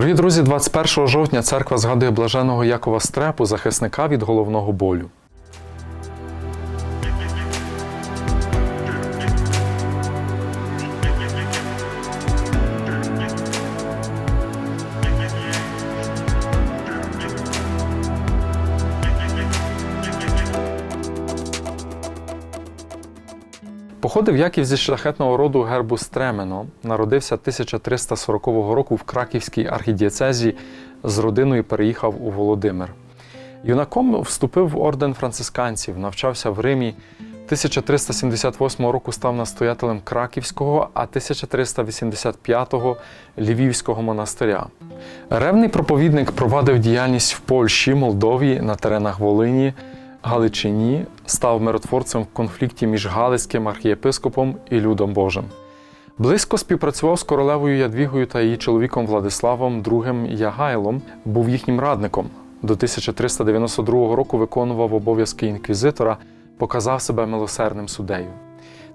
Дорогі друзі, 21 жовтня церква згадує блаженого Якова Стрепу, захисника від головного болю. Походив Яків зі шляхетного роду гербу Стремено. Народився 1340 року в Краківській архідієцезі. З родиною переїхав у Володимир. Юнаком вступив в орден францисканців, навчався в Римі. 1378 року став настоятелем Краківського, а 1385-го Львівського монастиря. Ревний проповідник провадив діяльність в Польщі, Молдові, на теренах Волині, Галичині, став миротворцем в конфлікті між Галицьким архієпископом і Людом Божим. Близько співпрацював з королевою Ядвігою та її чоловіком Владиславом II Ягайлом, був їхнім радником. До 1392 року виконував обов'язки інквізитора, показав себе милосердним суддею.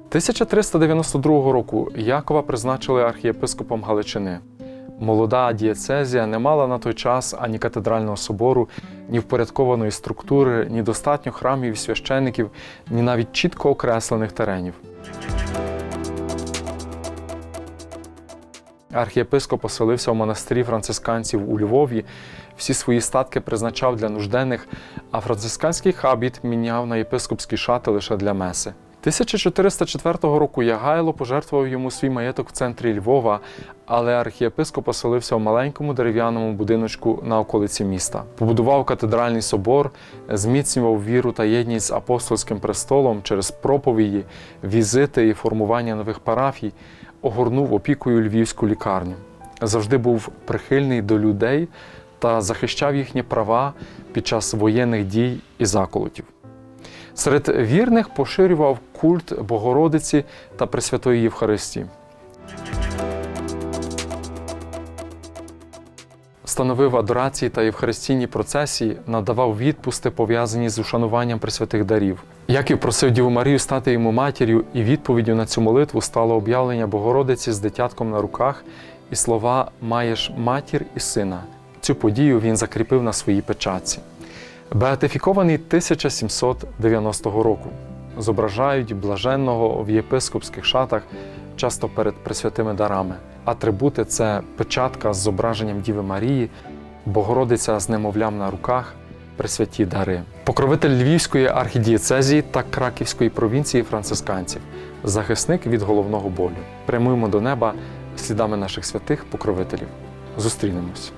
1392 року Якова призначили архієпископом Галичини. Молода дієцезія не мала на той час ані катедрального собору, ні впорядкованої структури, ні достатньо храмів і священиків, ні навіть чітко окреслених теренів. Архієпископ оселився в монастирі францисканців у Львові, всі свої статки призначав для нужденних, а францисканський хабіт міняв на єпископські шати лише для меси. 1404 року Ягайло пожертвував йому свій маєток в центрі Львова, але архієпископ оселився в маленькому дерев'яному будиночку на околиці міста. Побудував катедральний собор, зміцнював віру та єдність з апостольським престолом через проповіді, візити і формування нових парафій, огорнув опікою львівську лікарню. Завжди був прихильний до людей та захищав їхні права під час воєнних дій і заколотів. Серед вірних поширював культ Богородиці та Пресвятої Євхаристії. Встановив адорації та євхаристійні процесії, надавав відпусти, пов'язані з ушануванням пресвятих дарів. Яків просив Діву Марію стати йому матір'ю, і відповіддю на цю молитву стало об'явлення Богородиці з дитятком на руках і слова Маєш матір і сина. Цю подію він закріпив на своїй печатці. Беатифікований 1790 року. Зображають блаженного в єпископських шатах, часто перед пресвятими дарами. Атрибути це печатка з зображенням Діви Марії, Богородиця з немовлям на руках, пресвяті дари. Покровитель Львівської архідієцезії та Краківської провінції францисканців, захисник від головного болю. Прямуємо до неба слідами наших святих покровителів. Зустрінемось.